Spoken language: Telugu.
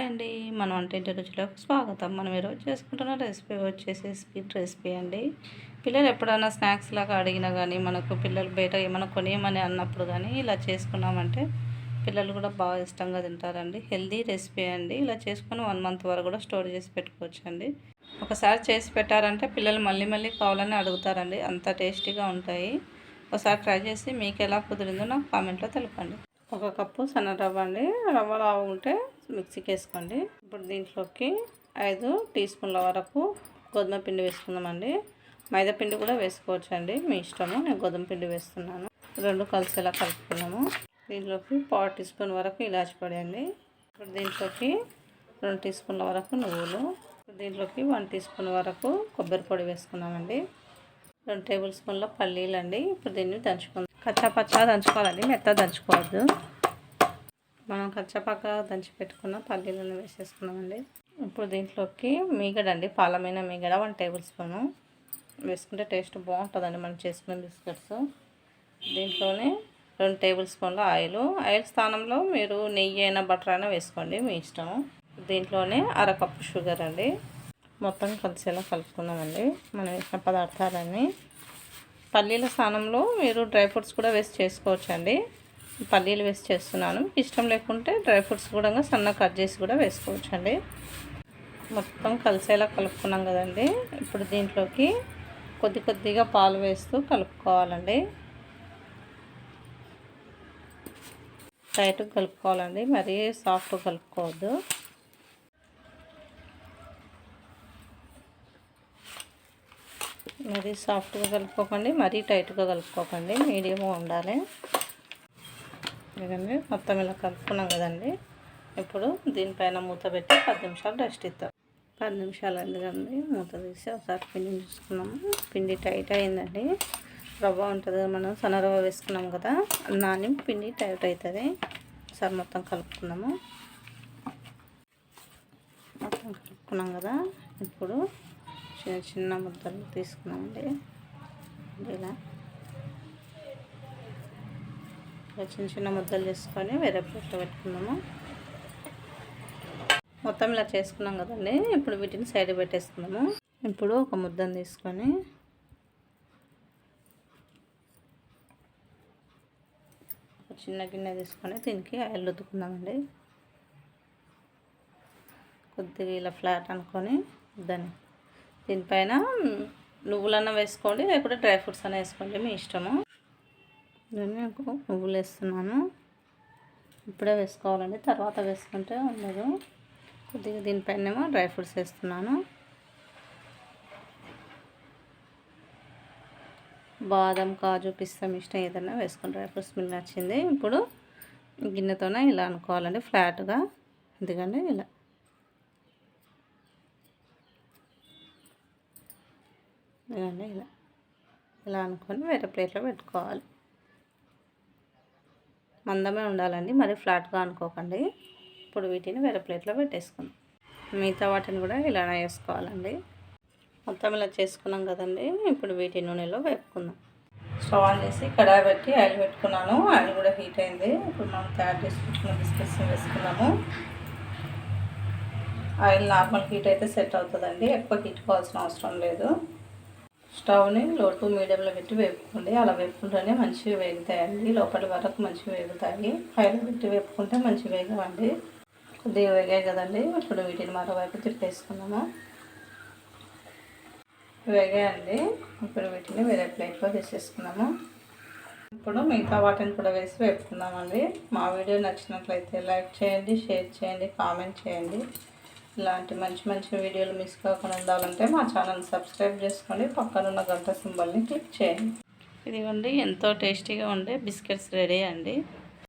హాయ్ అండి. మనం వంటింటి రుచిలోకి స్వాగతం. మనం ఈరోజు చేసుకుంటున్న రెసిపీ వచ్చేసి స్వీట్ రెసిపీ అండి. పిల్లలు ఎప్పుడైనా స్నాక్స్ లాగా అడిగినా కానీ మనకు పిల్లలు బయట ఏమైనా కొనియమని అన్నప్పుడు కానీ ఇలా చేసుకున్నామంటే పిల్లలు కూడా బాగా ఇష్టంగా తింటారండి. హెల్దీ రెసిపీ అండి. ఇలా చేసుకుని వన్ మంత్ వరకు కూడా స్టోర్ చేసి పెట్టుకోవచ్చు అండి ఒకసారి చేసి పెట్టారంటే పిల్లలు మళ్ళీ మళ్ళీ కావాలని అడుగుతారండి. అంత టేస్టీగా ఉంటాయి. ఒకసారి ట్రై చేసి మీకు ఎలా కుదిరిందో నాకు కామెంట్లో తెలపండి. ఒక కప్పు సన్న రవ్వ అండి. రవ్వ లావు ఉంటే మిక్సీకి వేసుకోండి ఇప్పుడు దీంట్లోకి ఐదు టీ స్పూన్ల వరకు గోధుమ పిండి వేసుకుందామండి. మైదా పిండి కూడా వేసుకోవచ్చు అండి మీ ఇష్టము నేను గోధుమ పిండి వేస్తున్నాను. రెండు కలిసేలా కలుపుకున్నాము దీంట్లోకి పావు టీ స్పూన్ వరకు ఇలాచి పడండి ఇప్పుడు దీంట్లోకి రెండు టీ స్పూన్ల వరకు నువ్వులు. దీంట్లోకి వన్ టీ స్పూన్ వరకు కొబ్బరి పొడి వేసుకున్నామండి రెండు టేబుల్ స్పూన్ల పల్లీలు అండి ఇప్పుడు దీన్ని దంచుకుందాం. కచ్చా పచ్చా దంచుకోవాలండి మెత్త దంచుకోవద్దు. మనం కచ్చపక్క దంచి పెట్టుకున్న పల్లీలను వేసేసుకున్నామండి. ఇప్పుడు దీంట్లోకి మీగడ అండి పాలమైన మీగడ వన్ టేబుల్ స్పూను. వేసుకుంటే టేస్ట్ బాగుంటుందండి మనం చేసుకున్న బిస్కెట్స్. దీంట్లోనే రెండు టేబుల్ స్పూన్ల ఆయిల్. ఆయిల్ స్థానంలో మీరు నెయ్యి అయినా బటర్ అయినా వేసుకోండి మీ ఇష్టం. దీంట్లోనే అరకప్పు షుగర్ అండి. మొత్తం కలిసేలా కలుపుకున్నామండి. మనం వేసిన పదార్థాలన్నీ పల్లీల స్థానంలో మీరు డ్రై ఫ్రూట్స్ కూడా వేస్ట్ చేసుకోవచ్చండి. పల్లీలు వేస్ట్ చేస్తున్నాను. ఇష్టం లేకుంటే డ్రై ఫ్రూట్స్ కూడా సన్న కట్ చేసి కూడా వేసుకోవచ్చండి. మొత్తం కలిసేలా కలుపుకున్నాం కదండి. ఇప్పుడు దీంట్లోకి కొద్ది కొద్దిగా పాలు వేస్తూ కలుపుకోవాలండి. టైట్గా కలుపుకోవాలండి. మరీ సాఫ్ట్ కలుపుకోవద్దు. మరీ సాఫ్ట్గా కలుపుకోకండి మరీ టైట్గా కలుపుకోకండి మీడియం ఉండాలి. ఇదండి మొత్తం ఇలా కలుపుకున్నాం కదండి. ఇప్పుడు దీనిపైన మూత పెట్టి పది నిమిషాలు రెస్ట్ ఇద్దాం. పది నిమిషాలు ఎందుకండి మూత తీసి ఒకసారి పిండి చూసుకున్నాము. పిండి టైట్ అయిందండి. రవ్వ ఉంటుంది మనం సన్న రవ్వ వేసుకున్నాం కదా నాని పిండి టైట్ అవుతుంది. ఒకసారి మొత్తం కలుపుకున్నాము మొత్తం కలుపుకున్నాం కదా ఇప్పుడు చిన్న చిన్న ముద్దలు తీసుకున్నామండి. ఇలా చిన్న చిన్న ముద్దలు చేసుకొని వేరే ప్లేట్లో పెట్టుకున్నాము. మొత్తం ఇలా చేసుకున్నాం కదండి. ఇప్పుడు వీటిని సైడ్ పెట్టేసుకున్నాము. ఇప్పుడు ఒక ముద్దను తీసుకొని ఒక చిన్న గిన్నె తీసుకొని దీనికి ఆయిల్ రుద్దుకుందామండి. కొద్దిగా ఇలా ఫ్లాట్ అనుకొని దాన్ని దీనిపైన నువ్వులన్నా వేసుకోండి లేకపోతే డ్రై ఫ్రూట్స్ అన్న వేసుకోండి మీ ఇష్టము. నాకు నువ్వులు వేస్తున్నాను. ఇప్పుడే వేసుకోవాలండి తర్వాత వేసుకుంటే ఉండదు. కొద్దిగా దీనిపైనేమో డ్రై ఫ్రూట్స్ వేస్తున్నాను. బాదం కాజు పిస్తా ఇష్టం ఏదైనా వేసుకుని డ్రై ఫ్రూట్స్ మిల్ నచ్చింది ఇప్పుడు గిన్నెతోనే ఇలా అనుకోవాలండి ఫ్లాట్గా. ఎందుకంటే ఇలా ఇదండి ఇలా. ఇలా అనుకొని వేరే ప్లేట్లో పెట్టుకోవాలి. మందమే ఉండాలండి. మరి ఫ్లాట్గా అనుకోకండి. ఇప్పుడు వీటిని వేరే ప్లేట్లో పెట్టేసుకుందాం. మిగతా వాటిని కూడా ఇలానే వేసుకోవాలండి. మొత్తం ఇలా చేసుకున్నాం కదండి. ఇప్పుడు వీటి నూనెలో వేపుకుందాం. స్టవ్ ఆన్ చేసి కడాయి పెట్టి ఆయిల్ పెట్టుకున్నాను. ఆయిల్ కూడా హీట్ అయింది. ఇప్పుడు మనం తయారు చేసుకుంటున్న బిస్కెట్స్ వేసుకున్నాము ఆయిల్ నార్మల్ హీట్ అయితే సెట్ అవుతుందండి. ఎక్కువ హీట్ కావాల్సిన అవసరం లేదు. స్టవ్ని లో టు మీడియంలో పెట్టి వేపుకోండి. అలా వేపుకుంటేనే మంచిగా వేగుతాయండి. లోపలి వరకు మంచిగా వేగుతాయి. హైలో పెట్టి వేపుకుంటే మంచిగా వేగవండి. కొద్దిగా వేగాయి కదండి. ఇప్పుడు వీటిని మరోవైపు తిప్పేసుకున్నాము వేగాయండి. ఇప్పుడు వీటిని వేరే ప్లేట్లో వేసేసుకున్నాము ఇప్పుడు మిగతా వాటిని కూడా వేసి వేపుకుందామండి. మా వీడియో నచ్చినట్లయితే లైక్ చేయండి షేర్ చేయండి కామెంట్ చేయండి. ఇలాంటి మంచి మంచి వీడియోలు మిస్ కాకుండా ఉండాలంటే మా ఛానల్ సబ్స్క్రైబ్ చేసుకోండి. పక్కనున్న గంట సింబల్ని క్లిక్ చేయండి. ఇదిగోండి ఎంతో టేస్టీగా ఉండే బిస్కెట్స్ రెడీ అండి.